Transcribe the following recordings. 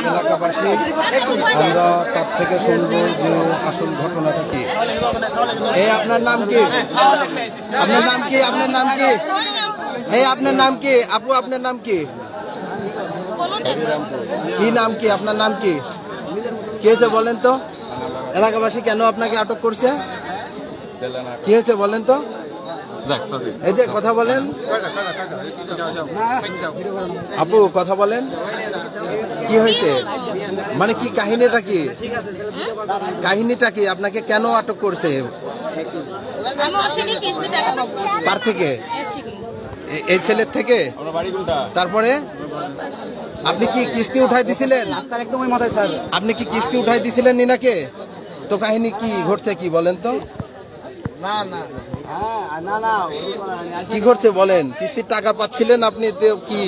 এলাকাবাসী তার থেকে শুনব যে আসল ঘটনাটা কি এই আপনার নাম কি? আপনার নাম কি? আপনার নাম কি? এই আপনার নাম কি? আপু, আপনার নাম কি? কি নাম কি? আপনার নাম কি? কি হয়েছে বলেন তো? এলাকাবাসী কেন আপনাকে আটক করছে? কি হয়েছে বলেন তো? এই যে কথা বলেন। আপু কথা বলেন। কি হয়েছে? মানে কি কাহিনীটা কি? কাহিনীটা কি? আপনাকে কেন আটক করছে? ওর থেকে। এই ছেলের থেকে? তারপরে? আপনি কি কিস্তি উঠাই দিছিলেন? আপনি কি কিস্তি উঠাই দিছিলেন নিনাকে? তো কাহিনী কি ঘটছে কি বলেন তো? কি ঘটছে বলেন? কিস্তির টাকা পাচ্ছিলেন আপনি? কি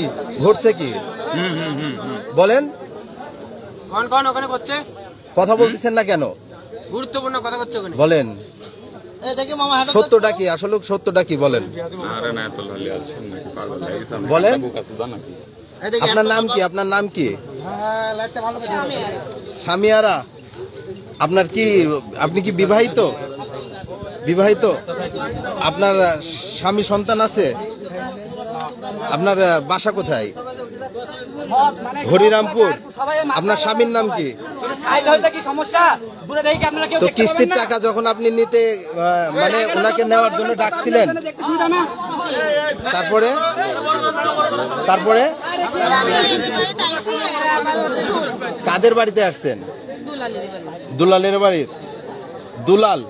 ঘটছে কি? বলেন। কথা বলতেছেন না কেন? গুরুত্বপূর্ণ কথা বলেন। সত্যটা কি? আসলে সত্যটা কি বলেন? আরে না তো লালি আছেন নাকি পাগল হয়ে গেছেন বলেন। আপনার নাম কি? আপনার নাম কি? সামিয়ারা। আপনার কি আপনি কি বিবাহিত? বিবাহিত? আপনার স্বামী সন্তান আছে? আপনার বাসা কোথায়? হরিরামপুর। আপনার স্বামীর নাম কি? তো কিস্তির টাকা যখন আপনি নিতে মানে ওনাকে নেওয়ার জন্য ডাকছিলেন। তারপরে? তারপরে? কাদের বাড়িতে আসছেন? দুলালের বাড়ি। বাড়ির দুলাল।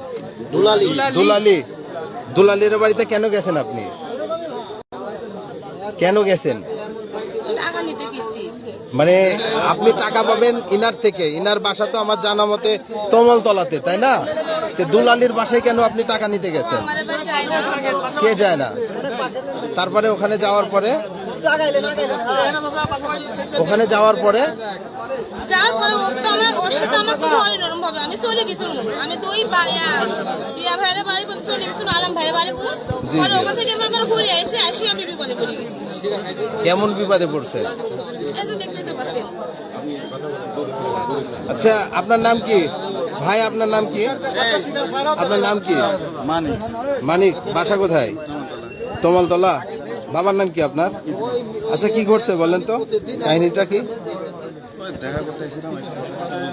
দুলালি। দুলালি। দুলালের বাড়িতে কেন গেছেন আপনি? কেন গেছেন? মানে আপনি টাকা পাবেন ইনার থেকে। ইনার বাসা তো আমার জানা মতে তমলতলাতে তাই না? দুলালির বাসায় কেন আপনি টাকা নিতে গেছেন? কে যায় না? তারপরে ওখানে যাওয়ার পরে ওখানে যাওয়ার পরে? পরে ওর সাথে আমার হয় ভাবে আমি চলে আমি বাড়ি চলে আলম পরে ওখান থেকে আমি আবার ঘুরে আইসি আসি আমি বিপদে পড়ে গেছি। কেমন বিপদে পড়ছে? দেখতে তো পাচ্ছেন আচ্ছা আপনার নাম কি? ভাই আপনার নাম কি? আপনার নাম কি? মানিক। মানিক বাসা কোথায়? তমালতলা। বাবার নাম কি আপনার? আচ্ছা কি ঘটছে বলেন তো? কাহিনীটা কি?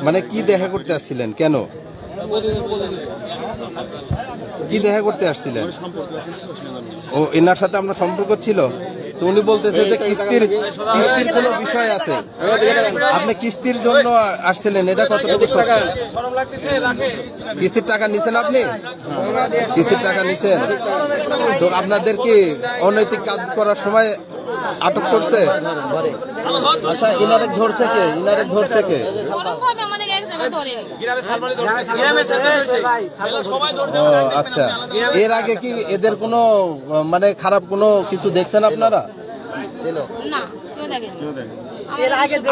মানে কি দেখা করতে আসছিলেন? কেন? কি দেখা করতে আসছিলেন? ও, এনার সাথে আপনার সম্পর্ক ছিল? তো উনি বলতেছে যে কিস্তির কিস্তির কোনো বিষয় আছে। আপনি কিস্তির জন্য আসছিলেন, এটা কতটুকু কিস্তির টাকা নিছেন আপনি? কিস্তির টাকা নিছেন। তো আপনাদের কি অনৈতিক কাজ করার সময় আটক করছে? আচ্ছা ইনারে ধরছে কে? ইনারে ধরছে কে? আচ্ছা। এর আগে কি এদের কোনো মানে খারাপ কোনো কিছু দেখছেন আপনারা? না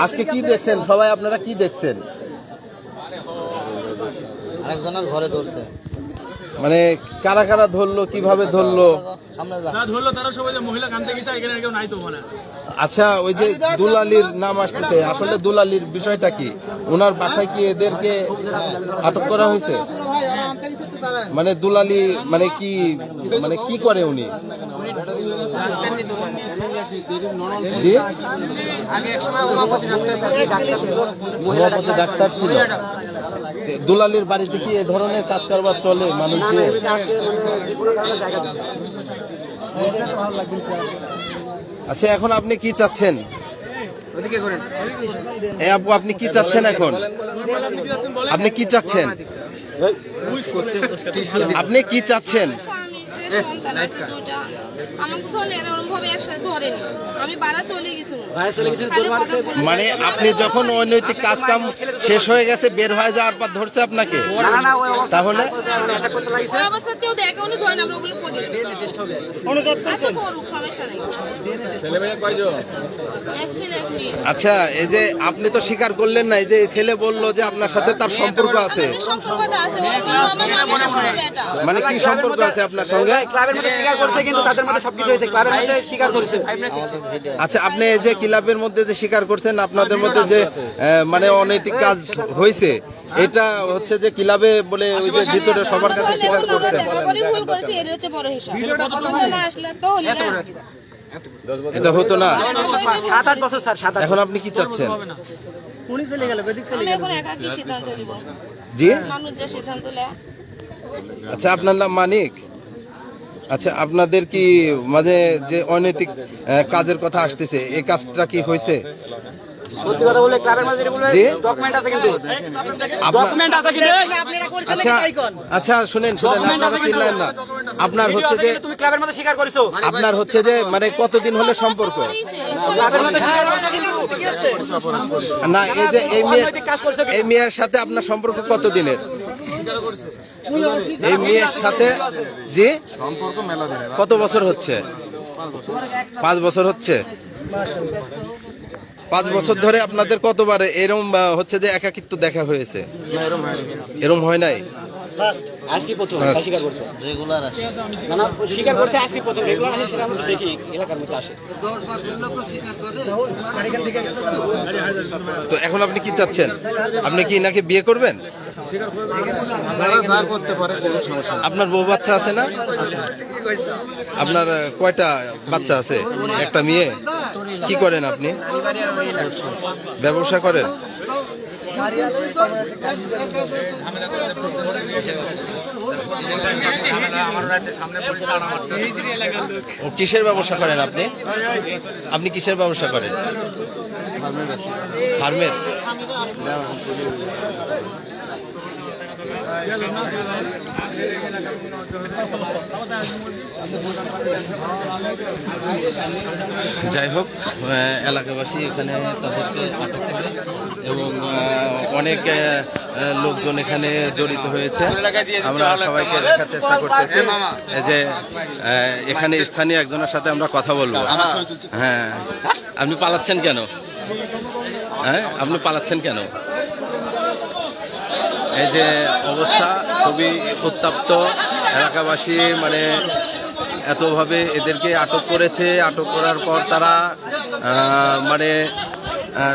আজকে কি দেখছেন? সবাই আপনারা কি দেখছেন? আরেকজনের ঘরে ধরছে। মানে কারা কারা ধরলো কীভাবে ধরলো? ধরলো তারা সবাই যে মহিলা কানতে গেছে এখানে কেউ নাই তো মানে আচ্ছা ওই যে দুলালির নাম আসতেছে। আসলে দুলালির বিষয়টা কি? ওনার বাসায় কি এদেরকে আটক করা হয়েছে? মানে দুলালি মানে কি মানে কি করে উনি? ডাক্তার ছিল। দুলালির বাড়িতে কি এ ধরনের কাজ কারবার চলে মানুষ দিয়ে আচ্ছা এখন আপনি কি চাচ্ছেন? ওদিকে আপু আপনি কি চাচ্ছেন এখন? আপনি কি চাচ্ছেন? আপনি কি চাচ্ছেন। মানে আপনি যখন অনৈতিক কাজ কাম শেষ হয়ে গেছে বের হয়ে যাওয়ার পর ধরছে আপনাকে? তাহলে? আচ্ছা আচ্ছা এই যে আপনি তো স্বীকার করলেন না এই যে ছেলে বলল যে আপনার সাথে তার সম্পর্ক আছে। মানে কি সম্পর্ক আছে আপনার সঙ্গে? আচ্ছা আপনি এই যে ক্লাবের মধ্যে যে স্বীকার করছেন আপনাদের মধ্যে যে আহ, মানে অনৈতিক কাজ হয়েছে এটা হচ্ছে যে ক্লাবে বলে ওই যে ভিতরে সবার কাছে স্বীকার করেছি। এটা হচ্ছে বড় হিসাব। কথা না আসলে তো হলি না এটা হতো না। সাত আট বছর স্যার সাত এখন আপনি কি চাচ্ছেন? আমি এখন একাকি সিদ্ধান্ত নিব? জি? মানুষ যে সিদ্ধান্ত নেয়। আচ্ছা আপনার নাম মানিক? আচ্ছা আপনাদের কি মানে যে অনৈতিক কাজের কথা আসতেছে এই কাজটা কি হয়েছে? সত্যি কথা বলে ক্লাবের মধ্যে যেটা বলবে ডকুমেন্ট আছে কিন্তু। আপনার- ডকুমেন্ট আছে কিন্তু। আচ্ছা আচ্ছা শুনেন শুনেন আপনারা আছে না। আপনার হচ্ছে যে তুমি ক্লাবের মধ্যে স্বীকার করেছ। আপনার হচ্ছে যে মানে কতদিন হলে সম্পর্ক? না এই যে এই মেয়ে। এই মেয়ের সাথে আপনার সম্পর্ক কতদিনের? এই মেয়ের সাথে জি? সম্পর্ক মেলা কত বছর হচ্ছে? পাঁচ বছর হচ্ছে। পাঁচ বছর ধরে আপনাদের কতবার এরম হচ্ছে যে একাকিত্ব দেখা হয়েছে? না এরকম হয়নি এরম হয় নাই? আজকে প্রথম স্বীকার করছ। রেগুলার আসে। না না স্বীকার করছে আজকে প্রথম। রেগুলার আসে সেটা আমরা দেখি এলাকার মধ্যে আসে। তো এখন আপনি কি চাচ্ছেন? আপনি কি এনাকে বিয়ে করবেন? আপনার বউ বাচ্চা আছে না? আপনার কয়টা বাচ্চা আছে? একটা মেয়ে? কি করেন আপনি? ব্যবসা করেন? কিসের ব্যবসা করেন আপনি? আপনি কিসের ব্যবসা করেন? ফার্মের? যাই হোক এলাকাবাসী এখানে তাদেরকে আটক করে এবং অনেক লোকজন এখানে জড়িত হয়েছে। আমরা সবাইকে দেখার চেষ্টা করতেছি যে এখানে স্থানীয় একজনের সাথে আমরা কথা বলব। হ্যাঁ। আপনি পালাচ্ছেন কেন? হ্যাঁ? আপনি পালাচ্ছেন কেন? এই যে অবস্থা খুবই উত্তপ্ত। এলাকাবাসী মানে এতভাবে এদেরকে আটক করেছে। আটক করার পর তারা মানে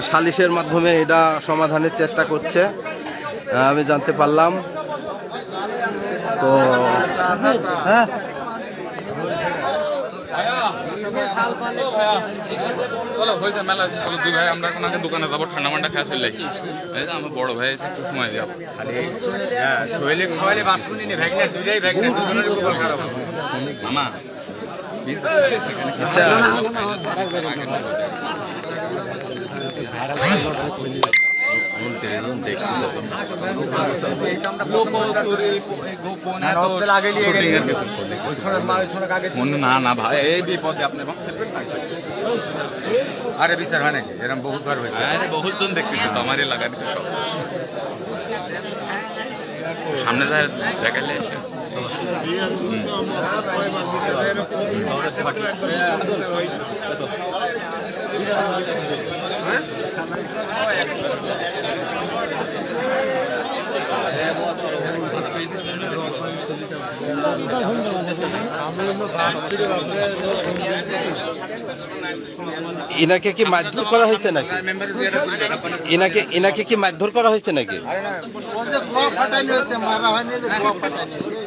সালিশের মাধ্যমে এটা সমাধানের চেষ্টা করছে। আমি জানতে পারলাম। তো চলো হয়েছে মেলা চলো দুই ভাই আমরা এখন আগে দোকানে যাব ঠান্ডা মান্ডা খেয়ে চলে এই আমার বড় ভাই একটু সময় যাব শৈলে খাওয়ালে বাপ শুনি নি? ভ্যাগনা দুইটাই ভ্যাগনা দুজনের কপাল খারাপ। মামা আচ্ছা। মনে না না ভাই এই বিপদে আপনি আরে বিচার হয় নাকি? এরকম বহুতবার হয়েছে। আরে বহুত জন দেখতেছি তো আমার এলাকার সামনে দেখালে এসে। ইনাকে কি মারধর করা হয়েছে নাকি? ইনাকে ইনাকে কি মারধর করা হয়েছে নাকি?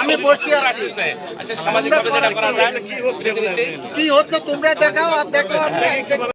আমি বসছি আর আচ্ছা সামাজিক কি হচ্ছে তোমরা দেখাও আর দেখো